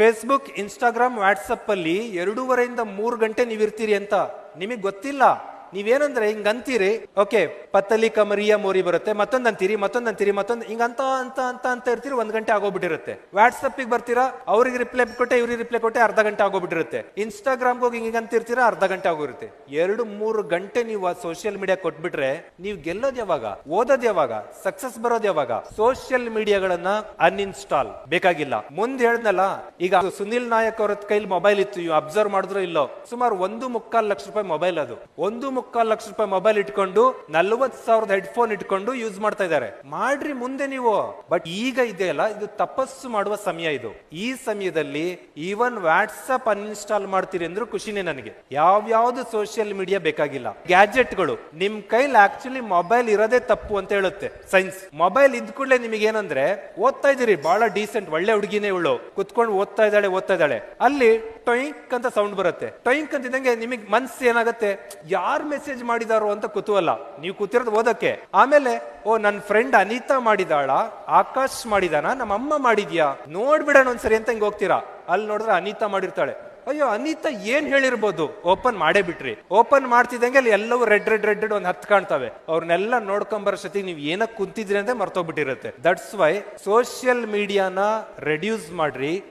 Facebook Instagram ವಾಟ್ಸಪ್ಪಲ್ಲಿ ಎರಡೂವರೆಯಿಂದ ಮೂರು ಗಂಟೆ ನೀವು ಇರ್ತೀರಿ ಅಂತ ನಿಮಗೆ ಗೊತ್ತಿಲ್ಲ. ನೀವೇನಂದ್ರೆ ಹಿಂಗ್ ಅಂತೀರಿ ಓಕೆ ಪತ್ತಲಿ ಕಮರಿಯ ಮೋರಿ ಬರುತ್ತೆ, ಮತ್ತೊಂದ್ ಅಂತೀರಿ ಮತ್ತೊಂದ್ ಅಂತೀರಿ, ಮತ್ತೊಂದ್ ಹಿಂಗ ಅಂತ ಅಂತ ಅಂತ ಅಂತ ಇರ್ತೀರಿ, ಒಂದ್ ಗಂಟೆ ಆಗೋಗ್ಬಿಟ್ಟಿರುತ್ತೆ. ವಾಟ್ಸಪ್ ಬರ್ತೀರಾ, ಅವ್ರಿಗೆ ರಿಪ್ಲೈ ಕೊಟ್ಟೆ, ಇವ್ರಿಗೆ ರಿಪ್ಲೈ ಕೊಟ್ಟೆ, ಅರ್ಧ ಗಂಟೆ ಆಗೋಗ್ಬಿಟ್ಟಿರುತ್ತೆ. ಇನ್ಸ್ಟಾಗ್ರಾಮ್ಗೆ ಹೋಗಿ ಹಿಂಗ ಅಂತಿರ್ತೀರಾ, ಅರ್ಧ ಗಂಟೆ ಆಗೋರುತ್ತೆ ಎರಡು, ಮೂರು ಗಂಟೆ ನೀವು ಸೋಷಿಯಲ್ ಮೀಡಿಯಾ ಕೊಟ್ಬಿಟ್ರೆ, ನೀವು ಗೆಲ್ಲೋದ್ ಯಾವಾಗ, ಓದೋದ್ ಯಾವಾಗ ಸಕ್ಸಸ್ ಬರೋದ್ ಯಾವಾಗ? ಸೋಷಿಯಲ್ ಮೀಡಿಯಾಗಳನ್ನ ಅನ್ಇನ್ಸ್ಟಾಲ್ ಬೇಕಾಗಿಲ್ಲ. ಮುಂದೆ ಹೇಳ್ದಲ್ಲ ಈಗ ಸುನಿಲ್ ನಾಯಕ್ ಅವ್ರ ಕೈಲಿ ಮೊಬೈಲ್ ಇತ್ತು ಅಬ್ಸರ್ವ್ ಮಾಡಿದ್ರು ಇಲ್ಲೋ, ಸುಮಾರು ಒಂದು ಮುಕ್ಕಾಲ್ ಲಕ್ಷ ರೂಪಾಯಿ ಮೊಬೈಲ್ ಅದು. ಒಂದು ಮುಕ್ಕಾಲ್ ಲಕ್ಷ ರೂಪಾಯಿ ಮೊಬೈಲ್ ಇಟ್ಕೊಂಡು ನಲ್ವತ್ ಸಾವಿರದ ಹೆಡ್ಫೋನ್ ಇಟ್ಕೊಂಡು ಯೂಸ್ ಮಾಡ್ತಾ ಇದ್ದಾರೆ. ಮಾಡ್ರಿ ಮುಂದೆ ನೀವು. ಬಟ್ ಈಗ ಇದೆಯಲ್ಲ, ಇದು ತಪಸ್ಸು ಮಾಡುವ ಸಮಯ ಇದು. ಈ ಸಮಯದಲ್ಲಿ ಈವನ್ ವಾಟ್ಸಪ್ ಅನ್ಇನ್ಸ್ಟಾಲ್ ಮಾಡ್ತೀರಿ ಅಂದ್ರೂ ಖುಷಿನೇ ನನಗೆ. ಯಾವ್ಯಾವ್ದು ಸೋಷಿಯಲ್ ಮೀಡಿಯಾ ಬೇಕಾಗಿಲ್ಲ. ಗ್ಯಾಜೆಟ್ಗಳು ನಿಮ್ ಕೈಲಿ ಆಕ್ಚುಲಿ ಮೊಬೈಲ್ ಇರೋದೇ ತಪ್ಪು ಅಂತ ಹೇಳುತ್ತೆ. ಸೈನ್ಸ್ ಮೊಬೈಲ್ ಇದ್ ಕೂಡಲೇ ನಿಮಗೆ ಏನಂದ್ರೆ ಓದ್ತಾ ಇದೀರಿ ಬಹಳ ಡೀಸೆಂಟ್ ಒಳ್ಳೆ ಹುಡುಗಿನೇ ಇವಳು. ಕುತ್ಕೊಂಡು ಓದ್ತಾ ಇದ್ದಾಳೆ ಓದ್ತಾ ಇದ್ದಾಳೆ. ಅಲ್ಲಿ ಟೊಯಿಂಕ್ ಅಂತ ಸೌಂಡ್ ಬರುತ್ತೆ. ಟೊಯಿಂಕ್ ಅಂತಿದ್ದಂಗೆ ನಿಮಗೆ ಮನ್ಸು ಏನಾಗುತ್ತೆ? ಯಾರ್ ಮೆಸೇಜ್ ಮಾಡಿದಾರೋ ಅಂತ ಕುತೂಹಲ ನೀವು ಕೂತಿರೋದು ಓದಕ್ಕೆ. ಆಮೇಲೆ, ಓ ನನ್ನ ಫ್ರೆಂಡ್ ಅನಿತಾ ಮಾಡಿದಾಳ. ಆಕಾಶ್ ಮಾಡಿದಾನ? ನಮ್ಮ ಅಮ್ಮ ಮಾಡಿದ್ಯಾ? ನೋಡ್ಬಿಡೋಣ ಒಂದ್ಸರಿ ಅಂತ ಹಿಂಗ್ ಹೋಗ್ತೀರಾ? ಅಲ್ಲಿ ನೋಡಿದ್ರೆ ಅನಿತಾ ಮಾಡಿರ್ತಾಳೆ. ಅಯ್ಯೋ, ಅನಿತಾ ಏನ್ ಹೇಳಿರ್ಬೋದು? ಓಪನ್ ಮಾಡೇ ಬಿಟ್ರಿ. ಓಪನ್ ಮಾಡ್ತಿದ್ದಂಗೆ ಅಲ್ಲಿ ಎಲ್ಲವೂ ರೆಡ್ ರೆಡ್ ರೆಡ್ ರೆಡ್ ಒಂದ್ ಹತ್ ಕಾಣ್ತವೆ. ಅವ್ರನ್ನೆಲ್ಲ ನೋಡ್ಕೊಂಬರೋ ಸತಿ ನೀವು ಏನಕ್ಕೆ ಕುಂತಿದ್ರಿ ಅಂತ ಮರ್ತೋಗ್ಬಿಟ್ಟಿರುತ್ತೆ. ದಟ್ಸ್ ವೈ ಸೋಷಿಯಲ್ ಮೀಡಿಯಾನ ರೆಡ್ಯೂಸ್ ಮಾಡ್ರಿ.